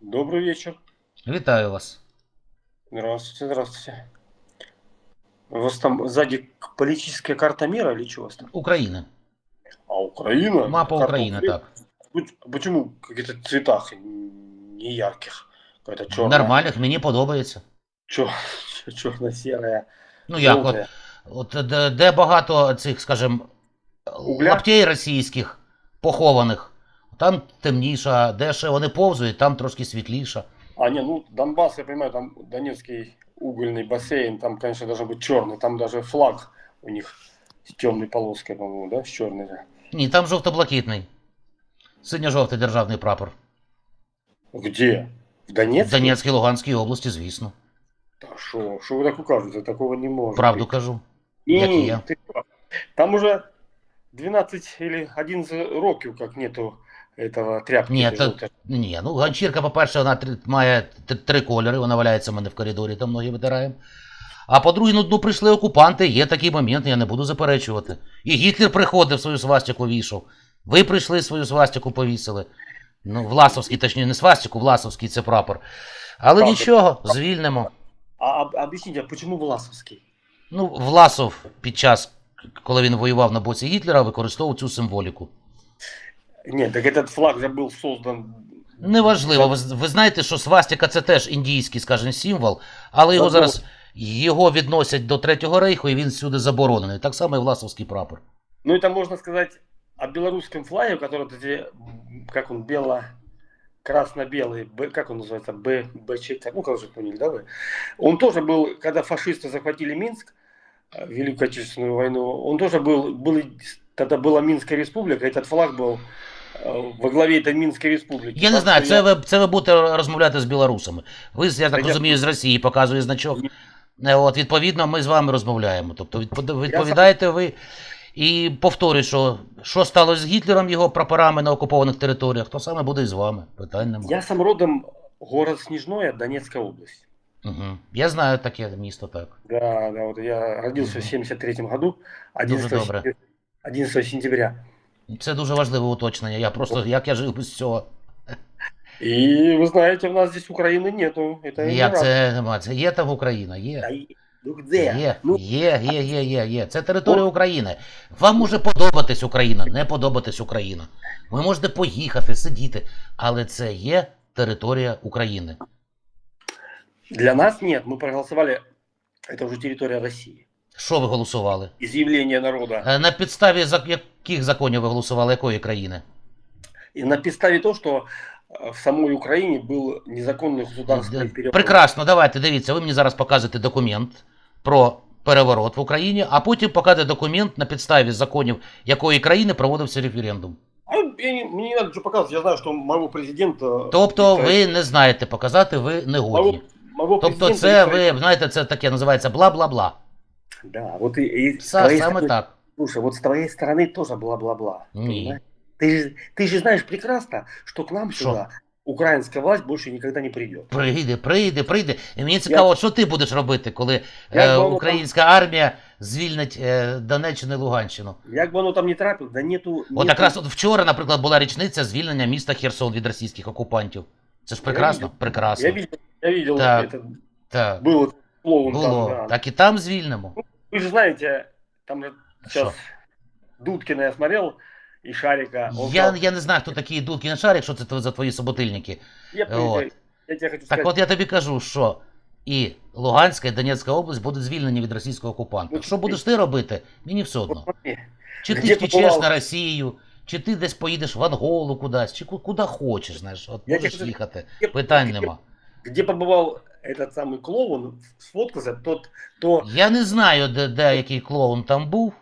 Добрый вечер. Вітаю вас. Здравствуйте, здравствуйте. У вас там сзади политическая карта мира или что у вас там? Україна. А Украина? Мапа Карта України, Украины? так. Почему в каких-то цветах не ярких? Какая-то черная. Нормальних, мені подобається. Черно-серая. Ну як, от, от де, де багато цих, скажімо, Угля? лаптей російських похованих, там темніша, де ще вони повзують, там трошки світліша. А, не, ну Донбасс, я понимаю, там Донецкий угольный бассейн, там, конечно, должен быть черный. Там даже флаг у них с темной полоской, по-моему, да, с черной. Ні, там жовто-блакитний. Синьо-жовтий державний прапор. Где? В Донецке? В Донецькій, Луганській області, звісно. Да шо, шо вы так указываете? Такого не может Правду быть. кажу. Не, як і я. ты прав. Там уже 12 или 11 років, как нету этого тряпки. Ні, этой то, желтой. ні, ну ганчірка, по-перше, вона три- має т- три кольори, вона валяється в мене в коридорі, там ноги витираємо. А по-друге, ну, ну прийшли окупанти, є такий момент, я не буду заперечувати. І Гітлер приходив свою свастику вішав. Ви прийшли свою свастику повісили. Ну, Власовський, точніше, не свастику, Власовський це прапор. Але Правда. нічого, звільнимо. А, а объясните, а почему Власовский? Ну, Власов під час, коли він воював на боці Гітлера, використовував цю символіку. Нет, так этот флаг же был создан... Неважливо, ви, з- ви знаєте, що свастика це теж індійський, скажімо, символ, але його Забор. зараз його відносять до Третього рейху, і він всюди заборонений. Так само і власовський прапор. Ну, это можно сказать о белорусском флаге, который, вот эти, м, как он, бело... Красно-белый, Б- как он называется, Б, БЧ, ну, как уже поняли, да, вы? Он тоже был, когда фашисты захватили Минск, э, Великую Отечественную войну, он тоже был, был, и- тогда была Минская республика, этот флаг был э, во главе этой Минской республики. Я не Так знаю, что це я- ви, це ви будете розмовляти з білорусами. Ви, я так Та я- розумію, з Росії показує значок. Ні. Е, От, відповідно, ми з вами розмовляємо. Тобто відпо- відповідаєте ви. І повторюю, що що сталося з Гітлером, його прапорами на окупованих територіях, то саме буде і з вами. Питань немає. Я сам родом город Снежное, Донецкая область. Угу. Я знаю таке місто так. Да, да, вот я родился Мгм. в 73 году, Дуже 11, добре. сентя- 11 сентября. Це дуже важливе уточнення. Я просто як я жив без цього. И вы знаете, у нас здесь Украины нету. Это не Як раз. це нема? Це є там Україна, Да є. и- Ну где? Є, Ну, є, є, є, є, є. Це територія України. Вам може подобатись Україна, не подобатись Україна. Ви можете поїхати, сидіти, але це є територія України. для нас нет. Мы проголосовали. Это уже территория России. Що ви голосували? Изъявление народа. Е, На підставі за- яких законів ви голосували, якої країни? И на підставе того, что э, в самой Украине был незаконный государственный переворот. Прекрасно, давайте дивіться. Ви мені зараз покажете документ про переворот в Україні, а потім покажете документ на підставі законів якої країни проводився референдум. А я не- мне не надо ничего показывать. Я знаю, что моего президента... Тобто Віктора- ви не знаєте показати, ви не Моего, годні. моего Тобто президента це Віктора- ви знаєте, це таке називається бла-бла-бла. Да, вот и, и с Са- твоей Саме стороны- так. Слушай, вот с твоей стороны тоже бла-бла-бла. Не. понимаешь? Ты же, ты же знаешь прекрасно, что к нам Шо? сюда украинская власть больше никогда не придет. Прийде, прийде, прийде. І мені цікаво, що ти будеш робити, коли Як е, би воно українська армія звільнить е, Донеччину і Луганщину. Як бы оно там не трапило, да нету... От нету- якраз от вчора, наприклад, була річниця звільнення міста Херсон від російських окупантів. Це ж прекрасно? видів. Прекрасно. Я видел, я видел Так. это, Так, было клоун було. там, да. Так і там звільнимо. Вы же знаете, там же сейчас Шо? Дудкина я смотрел, и Шарика. он Я, сказал, я не знаю, хто такі дудки на шарик, що це тво- за твої собутильники. я, от. я, я тебе хочу Так сказать, от я тобі кажу, що і Луганська, і Донецька область будуть звільнені від російського окупанта. Ну, Що будеш ти робити? Мені все вот одно. смотри, Чи ти Де втічеш побував? на Росію, чи ти десь поїдеш в Анголу кудись, чи ку- куди хочеш, знаєш, от Я можеш тебе- їхати. где- Питань где- нема. Где побывал этот самый клоун, сфоткался, тот, то, Я не знаю, де, де який клоун там був,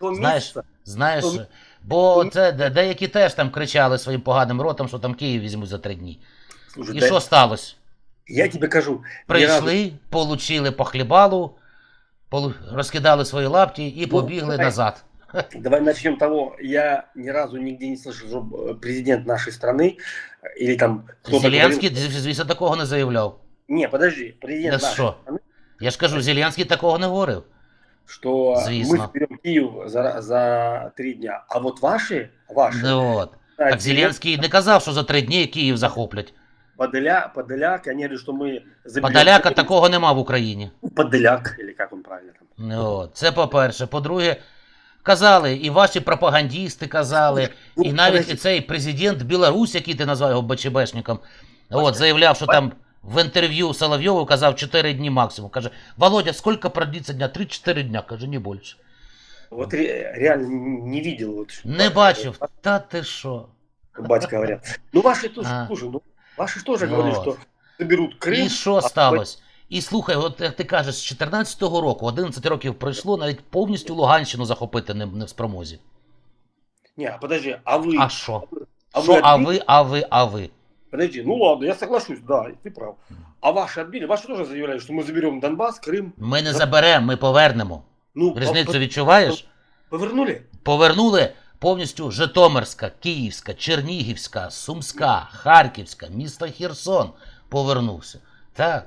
то Знаєш, месяца, знаєш, То- бо то- це де- деякі теж там кричали своїм поганим ротом, що там Київ візьмуть за три дні. слушай, І да, що сталося? я тебе кажу, ни разу- Прийшли, получили по хлібалу, полу- розкидали свої лапті і Ну, побігли давай. назад. Давай начнем того. Я ни разу нигде не слышал, что э, президент нашей страны э, или там кто-то Зеленський, говорил- звісно, такого не заявляв. Не, подожди, президент Да нашей что? страны, Я ж кажу, Зеленський такого не говорив. что Звісно. мы берем Киев за, за три дня, а вот ваши, ваши, Ну, от. да, Так Зеленський не казав, що за три дні Київ захоплять. Подоля, Подоляк, они говорят, что мы заберем... Подоляка такого нема в Україні. Подоляк, или как он правильно там. От, це по-перше. По-друге, казали, і ваші пропагандісти казали, Ну, і навіть подожди. і цей президент Білорусь, який ти назвав його БЧБшником, от, заявляв, що там в інтерв'ю Соловйову казав 4 дні максимум. Каже, Володя, скільки продлиться дня? 3-4 дня, каже, не більше. Вот ре- реально не видел. Вот, Не бачив. Та ти що? Батька говорят. Ну ваши тоже, А. слушай, ну ваши же тоже Вот. говорили, что заберут Крым. І що сталося? І слухай, от як ти кажеш, з 14-го року, 11 років пройшло, навіть повністю Луганщину захопити не, не в спромозі. Не, а подожди, а вы... А що? а Що, вы а отбили? ви, а ви, а ви? Подожди, ну ладно, я соглашусь, да, ты прав. А ваши отбили? Ваши тоже заявляли, что мы заберем Донбасс, Крым. Ми не заберемо, ми повернемо. Ну, Різницю по- відчуваєш? повернули? Повернули повністю Житомирська, Київська, Чернігівська, Сумська, Харківська, місто Херсон повернувся. Так.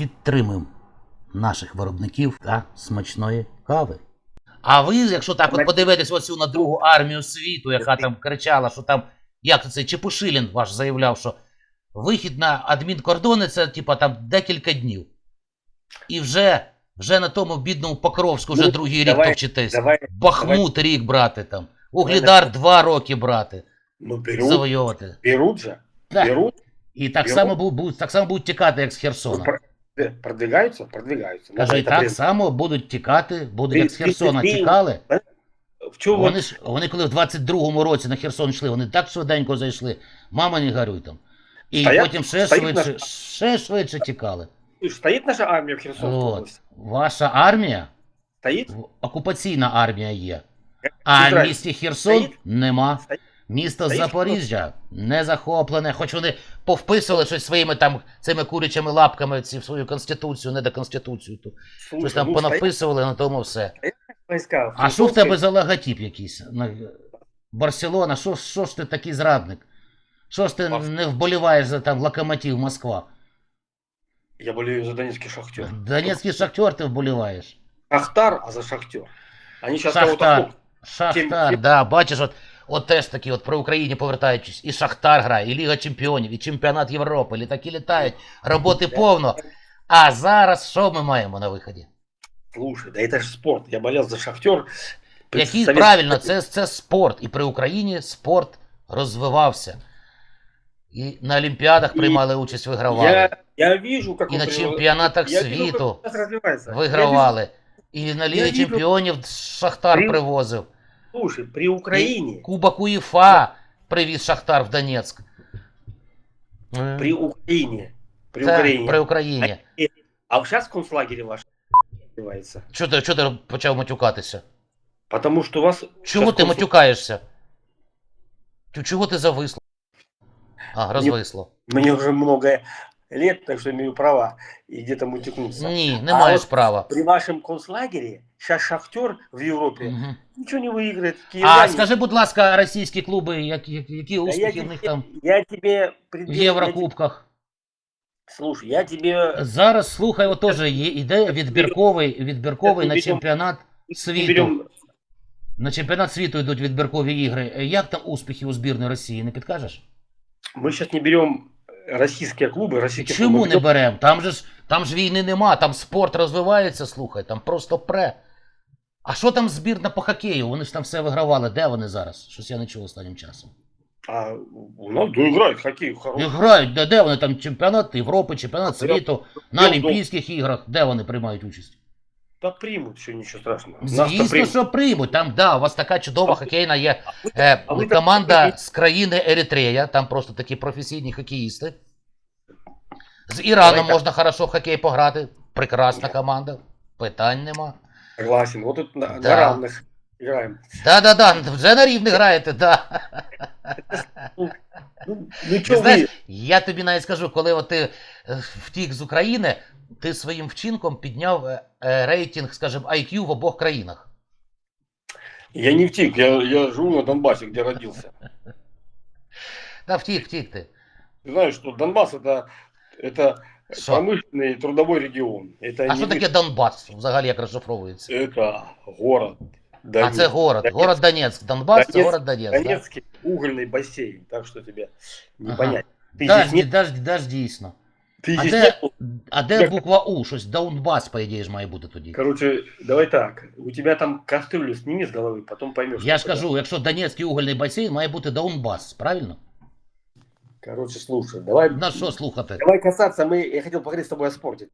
Підтримуємо наших виробників та смачної кави. А ви, якщо так от подивитись оцю на другу армію світу, яка там кричала, що там, як це Чепушилін ваш заявляв, що вихід на адмінкордони це типа там декілька днів. І вже, вже на тому бідному Покровську вже Ну, другий рік давай- товчитесь. Давай, Бахмут рік брати там. Углідар два роки брати. ну берут, Завоювати. берут же, Так. І так Його- само, бу- будуть, так само будуть тікати, як з Херсона. Про- продвигаются, продвигаются. Кажу, Ну, і так само будуть тікати, будуть як з Херсона тікали. В чем Вони ж вони коли в 22-му році на Херсон йшли, вони так швиденько зайшли. Мама не горюй там. І Стоять- потім ще швидше, на- ще швидше тікали. стоит наша армия в Херсонской От. Ваша армія, Стоит? в- окупаційна армія є. А в місті Херсон стоїть? нема. Стоїть? Місто Стоїть? Запоріжжя не захоплене, хоч вони повписували щось своїми там цими курячими лапками ці в свою конституцію, не до конституцію. То щось Слушай, там ну, понаписували на тому все. А що в тебе за логотип якийсь? На- Барселона, що, що ж ти такий зрадник? Що ж ти не вболіваєш за там локомотив Москва? Я болею за Донецкий шахтер. Донецький шахтер ти вболіваєш. Шахтар, а за шахтер. Они сейчас Шахтар. хлоп- Шахтар, да, бачиш, от, от теж такі, от при Україні повертаючись, і Шахтар грає, і Ліга Чемпіонів, і Чемпіонат Європи, літаки літають, роботи повно. А зараз що ми маємо на виході? Слушай, да это же спорт. Я болел за шахтер. Який Совет- правильно, це, це спорт. І при Україні спорт розвивався. І на Олімпіадах приймали участь, вигравали. Я, я вижу, как І на чемпіонатах я вижу, світу как сейчас развивается. Я вигравали. І на вижу- Чемпіонів Шахтар При- привозив. Слушай, при Украине, Кубок УЄФА привіз Шахтар в Донецьк. Е, при Украине, при так, Украине. при Україні. А сейчас в концлагере ваш развивается. Чого ти, чого ти почав матюкатися? Потому что у вас... Чому ти концл- матюкаєшся? Чо- Чого ти зависло? А, розвисло. Мне уже много лет, так что имею право и где-то мутикнуться. Ні, не А маєш от- права. При вашем концлагере сейчас Шахтер в Европе Мгм. ничего не выиграет. А Киевляне- скажи, будь ласка, російські клуби, які, які, які Да я успіхи в тебе- них там Я тебе... в предъяв- я тебе- Єврокубках? Слушай, я тебе... Зараз, слухай, от теж є іде відбірковий, відбірковий на Берем- чемпіонат не світу. берем... На чемпіонат світу йдуть відбіркові ігри. Е, Як там успіхи у збірної Росії, не підкажеш? Мы сейчас не берем российские клубы, российские Чому не беремо? Там же ж там ж війни нема, там спорт розвивається, слухай, там просто пре. А що там збірна по хокею? Вони ж там все вигравали. Де вони зараз? Щось я не чув останнім часом. А у нас да, играет І хороший. грають, де, де вони там чемпіонат Європи, чемпіонат світу, на Олімпійських іграх, де вони приймають участь? Да примут, еще ничего страшного. Нас-то Звісно, примут. що приймуть. Там, да, у вас така чудова А- хокейна є А вы- е, а вы так команда говорите. з країни Еритрея, там просто такі професійні хокеїсти. З Іраном Давай так. можна хорошо в хокей пограти. Прекрасна команда. Питань нема. Согласен. Вот тут на, на Да. равных. играем. Да-да-да, вже на рівні граєте, да. Ну, ну Ти что знаєш, вы, я тобі навіть скажу, коли от ти е, втік з України, ти своїм вчинком підняв е, е, рейтинг, скажімо, IQ в обох країнах. я не втик, я, я живу на Донбассе, где родился. Та втік, втік ти. Ты знаешь, что Донбасс это, это Что? промышленный трудовой регион. Это А не що таке Донбас? Взагалі як розшифровується? Это город. А Донецк. це город. Донецк. Город Донецьк. Донбас це Донецк. город Донецьк. Да? Донецкий угольный бассейн, так что тебе не Ага. понять. Ты Да, здесь, не, да, да, дійсно. ты А здесь де, не был. а де Як- буква У? Щось Донбас, по ідеї, ж має бути тоді. Короче, давай так. У тебя там кастрюлю сними с головы, потом поймешь. Я ж что это. кажу, якщо Донецький угольний басейн, має бути Донбас, правильно? Короче, слушай, давай, На що слухати? давай касаться. Мы, я хотел поговорить с тобой о спорте.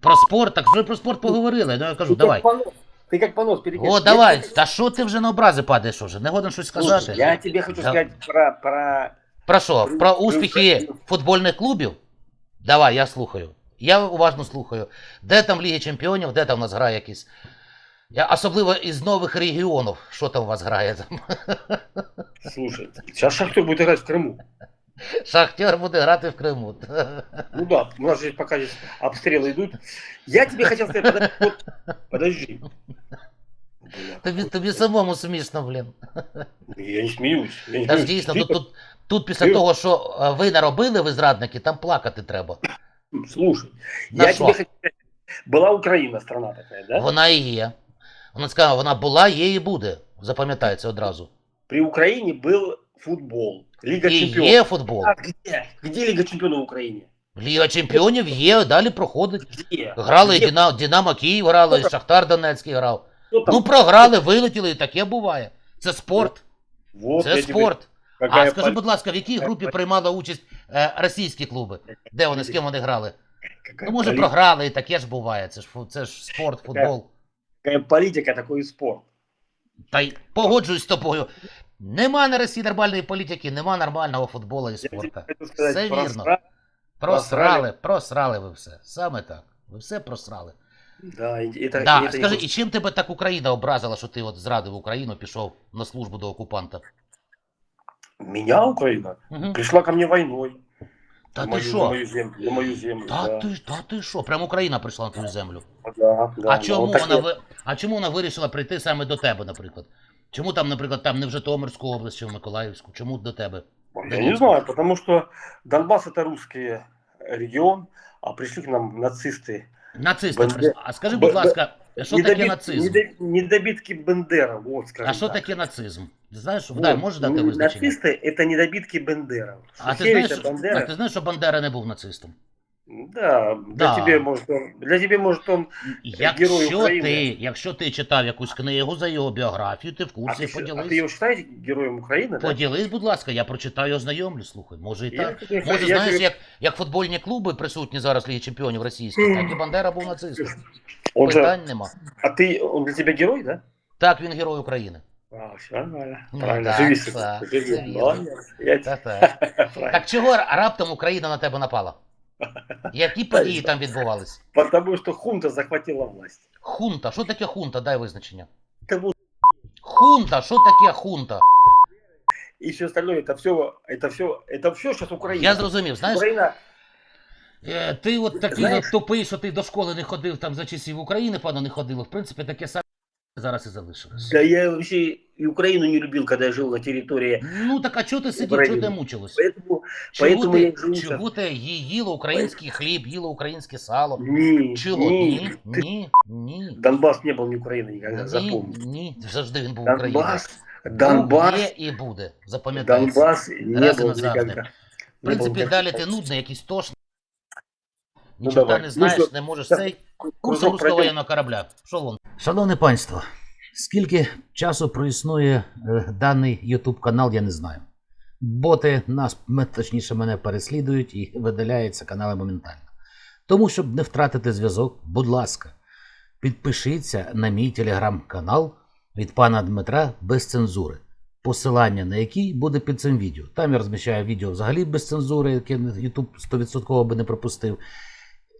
Про спорт, так вже про спорт поговорили. Ну я кажу, Ты давай. Как понос, ты как понос перекинь. О, Я давай. тебе- Та що ти вже на образи падаєш уже? Не годен щось Слушай, сказати? Я тебе хочу Да. сказать про, про... Про що? При- Про при- успіхи при- футбольних клубів? Давай, я слухаю. Я уважно слухаю. Де там Ліги Чемпіонів, де там у нас грає якісь. Я особливо із нових регіонів, що там у вас грає там. Слушай, сейчас Шахтер будет играть в Крыму. Шахтер буде грати в Криму. Ну да, у нас же пока здесь обстрелы идут. Я тебе хотел сказать, подожди. вот, подожди. Бля, Тобі, тобі самому смішно, блін. Я не смеюсь. Я не Та ж смеюсь. дійсно, Ты тут, тут, тут після ти- того, що е, ви наробили, ви зрадники, там плакати треба. Слушай, На я тебе хотел сказать, была страна такая, да? Вона і є. Вона сказала, вона була, є і буде. Запам'ятається одразу. При Украине был футбол, Лига І чемпионов. є футбол. А где? Где Лига чемпионов в Украине? Ліга чемпіонів є, далі проходить. Где? Грали Где? Діна- Динамо Київ грали, і Шахтар Донецький грав. Ну програли, вилетіли, і таке буває. Це спорт. вот, Це тебе- спорт. какая А скажи, будь ласка, в якій групі приймали участь е, російські клуби? Де вони, з ким вони грали? Ну, може, програли, і таке ж буває. Це ж, фу- це ж спорт, футбол. какая политика, такой и спорт. Та й погоджуюсь з тобою. Нема на Росії нормальної політики, нема нормального футболу і Я тебе спорту. хочу сказать, Все просра- Просрали, просрали ви все. Саме так. Ви все просрали. Да, и это, Да, и это скажи, і чим тебе так Україна образила, що ти от зрадив Україну, пішов на службу до окупанта? Меня Украина Угу. пришла ко мне войной. Та ти що? мою землю. На мою землю, Та да. ти, та ти що? Прямо Україна прийшла на твою землю. Да, да, а чому вот вона ви... а чому вона вирішила прийти саме до тебе, наприклад? Чому там, наприклад, там не в Житомирську область чи в Миколаївську? Чому до тебе? Я не знаю, потому что Донбасс это русский регион, а пришли к нам нацисты. Нацисти Бенде- А скажи, будь ласка, що таке нацизм? недо- Недобитки Бендера, вот скажем А що так. таке нацизм? Ти знаєш, Вот. дай, можеш дати Ну, визначення? Нацисты это недобитки Бендера. А ти, Шухевича, знаєш, а Бандера. ти знаєш, що Бандера не був нацистом? Да, Да. для тебе может он, для тебе может он. Якщо України. ти, якщо ти читав якусь книгу за його біографію, ти в А курсі ты, а поділись. ты его считаете героем Украины? да? Поділись, будь ласка, я прочитаю, ознайомлю, слухай, може і Я так. тебе- Може, я знаєш, тебе- як, як футбольні клуби присутні зараз в Лігі чемпіонів російських, так і Бандера був нацистом. Он же, Питань нема. а ты, он для тебя герой, да? Так, він герой України. А, все нормально. Ну Правильно, да, живи с этим. да, Живи. все верно. Молодец. Я Та, тебе- так. Правильно. так чого раптом Україна на тебе напала? Які події там відбувались? Потому что хунта захватила власть. Хунта, що таке хунта? Дай визначення. Это вот Хунта, що таке хунта? и все остальное, это все, это все, это все сейчас Украина. Я зрозумів, знаєш, Украина, Е, Ти от такий Знаєш- от тупий, що ти до школи не ходив там за часів України, певно, не ходило. В принципі, таке саме зараз і залишилось. да я вообще и Украину не любил, когда я жил на территории. Ну так а чого ти сидів, України. чого ти мучилась? Поэтому, Чого поэтому я ти, живу чого ти ї- їла український хліб, їла українське сало? не, Чого? не, Ні, ты- ні, ні. Донбасс не был не Украиной никогда, Ні, запомни. ні, завжди він був Україною. Донбасс, Був, Донбасс, є і буде. Запам'ятається. Донбасс не Раз и был назавжди. никогда. В Не был принципі, никогда. далі ти нудний, якийсь тошний. Ну, Нічого давай. не Ну, знаєш, що, не можеш так, цей. Кружок руського воєнного корабля. Шалом. Шановне панство, скільки часу проіснує е, даний YouTube канал, я не знаю. Боти нас, точніше, мене переслідують і видаляються канали моментально. Тому, щоб не втратити зв'язок, будь ласка, підпишіться на мій телеграм-канал від пана Дмитра без цензури. Посилання на який буде під цим відео. Там я розміщаю відео взагалі без цензури, яке YouTube 100% би не пропустив.